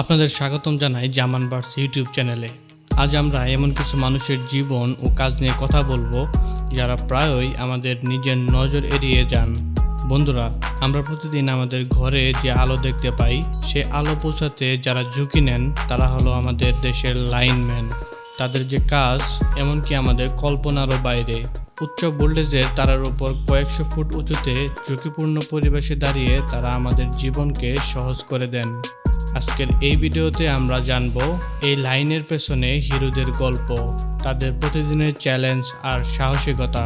আপনাদের স্বাগতম জানাই জামান বার্স ইউটিউব চ্যানেলে। আজ আমরা এমন কিছু মানুষের জীবন ও কাজ নিয়ে কথা বলব, যারা প্রায়ই আমাদের নিজের নজর এড়িয়ে যান। বন্ধুরা, আমরা প্রতিদিন আমাদের ঘরে যে আলো দেখতে পাই, সে আলো পৌঁছাতে যারা ঝুঁকি নেন, তারা হলো আমাদের দেশের লাইনম্যান। তাদের যে কাজ, এমনকি আমাদের কল্পনারও বাইরে। উচ্চ ভোল্টেজের তারার উপর কয়েকশো ফুট উঁচুতে ঝুঁকিপূর্ণ পরিবেশে দাঁড়িয়ে তারা আমাদের জীবনকে সহজ করে দেন। আজকের এই ভিডিওতে আমরা জানব এই লাইনের পেছনে হিরোদের গল্প, তাদের প্রতিদিনের চ্যালেঞ্জ আর সাহসিকতা।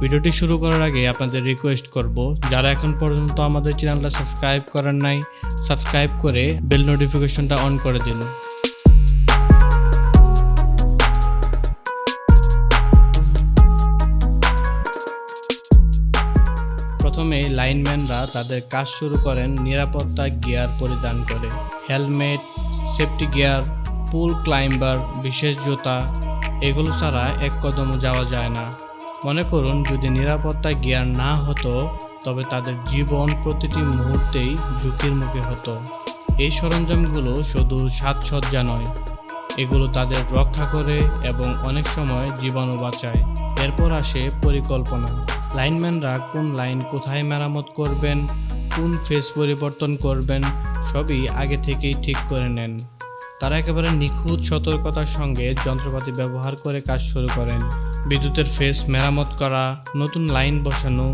ভিডিওটি শুরু করার আগে আপনাদের রিকোয়েস্ট করব, যারা এখন পর্যন্ত আমাদের চ্যানেলটা সাবস্ক্রাইব করেন নাই সাবস্ক্রাইব করে বেল নোটিফিকেশনটা অন করে দিন। প্রথমে লাইনম্যানরা তাদের কাজ শুরু করেন নিরাপত্তা গিয়ার পরিধান করে। Helmet, safety gear, pole climber, বিশেষ জুতা, এগুলো ছাড়া এক কদমও যাওয়া যায় না। মনে করুন, যদি নিরাপত্তা গিয়ার না হতো, তবে তাদের জীবন প্রতিটি মুহূর্তেই ঝুঁকির মুখে হতো। এই সরঞ্জামগুলো শুধু সাজসজ্জা নয়, এগুলো তাদের রক্ষা করে এবং অনেক সময় জীবনও বাঁচায়। এরপর আসে পরিকল্পনা। লাইনম্যানরা কোন লাইন কোথায় মেরামত করবেন, কোন ফেস পরিবর্তন করবেন, সবই আগে থেকেই ঠিক করে নেন। তারা একেবারে নিখুঁত সতর্কতার সঙ্গে যন্ত্রপাতি ব্যবহার করে কাজ শুরু করেন। বিদ্যুতের ফেস মেরামত করা, নতুন লাইন বসানো,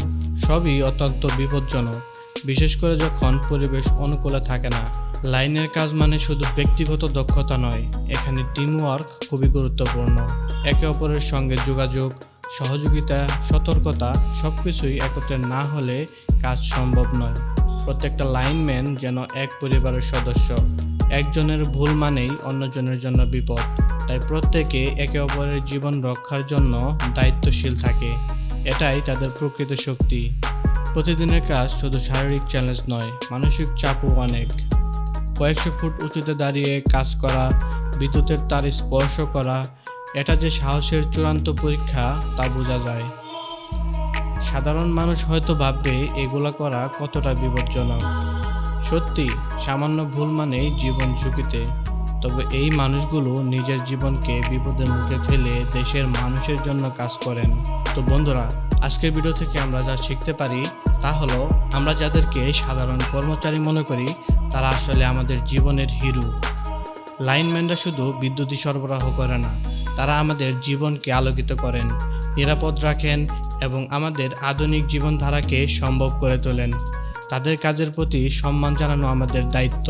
সবই অত্যন্ত বিপজ্জনক। বিশেষ করে যখন পরিবেশ অনুকূলে থাকে না। লাইনের কাজ মানে শুধু ব্যক্তিগত দক্ষতা নয়, এখানে টিমওয়ার্ক খুবই গুরুত্বপূর্ণ। একে অপরের সঙ্গে যোগাযোগ সহযোগিতা, সতর্কতা সব কিছুই একত্রে না হলে কাজ সম্ভব নয়। প্রত্যেকটা লাইনম্যান যেন এক পরিবারের সদস্য। একজনের ভুল মানেই অন্যজনের জন্য বিপদ। তাই প্রত্যেকে একে অপরের জীবন রক্ষার জন্য দায়িত্বশীল থাকে। এটাই তাদের প্রকৃত শক্তি। প্রতিদিনের কাজ শুধু শারীরিক চ্যালেঞ্জ নয়, মানসিক চাপও অনেক। কয়েকশো ফুট উঁচুতে দাঁড়িয়ে কাজ করা, বিদ্যুতের তার স্পর্শ করা এটা যে সাহসের চূড়ান্ত পরীক্ষা, তা বোঝা যায়। সাধারণ মানুষ হয়তো ভাববে, এগুলা করা কতটা বিপজ্জনক। সত্যি, সামান্য ভুল মানেই জীবন ঝুঁকিতে। তবে এই মানুষগুলো নিজের জীবনকে বিপদের মুখে ফেলে দেশের মানুষের জন্য কাজ করেন। তো বন্ধুরা, আজকের ভিডিও থেকে আমরা যা শিখতে পারি, তা হলো আমরা যাদেরকে সাধারণ কর্মচারী মনে করি, তারা আসলে আমাদের জীবনের হিরো। লাইনম্যানরা শুধু বিদ্যুৎই সরবরাহ করে না তারা আমাদের জীবনকে আলোকিত করেন, নিরাপদ রাখেন এবং আমাদের আধুনিক জীবনধারাকে সম্ভব করে তোলেন। তাদের কাজের প্রতি সম্মান জানানো আমাদের দায়িত্ব।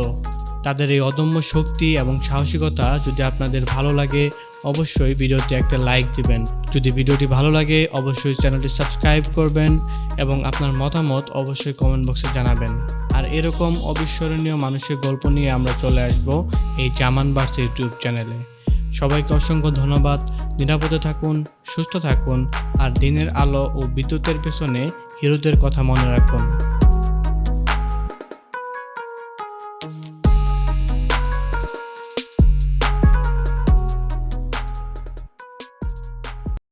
তাদের এই অদম্য শক্তি এবং সাহসিকতা যদি আপনাদের ভালো লাগে, অবশ্যই ভিডিওটি একটা লাইক দিবেন। যদি ভিডিওটি ভালো লাগে, অবশ্যই চ্যানেলটি সাবস্ক্রাইব করবেন এবং আপনার মতামত অবশ্যই কমেন্ট বক্সে জানাবেন। আর এরকম অবিস্মরণীয় মানুষের গল্প নিয়ে আমরা চলে আসব এই জামান বার্স ইউটিউব চ্যানেলে। সবাইকে অসংখ্য ধন্যবাদ। নিরাপদে থাকুন, সুস্থ থাকুন, আর দিনের আলো ও বিদ্যুতের পেছনে হিরোদের কথা মনে রাখুন।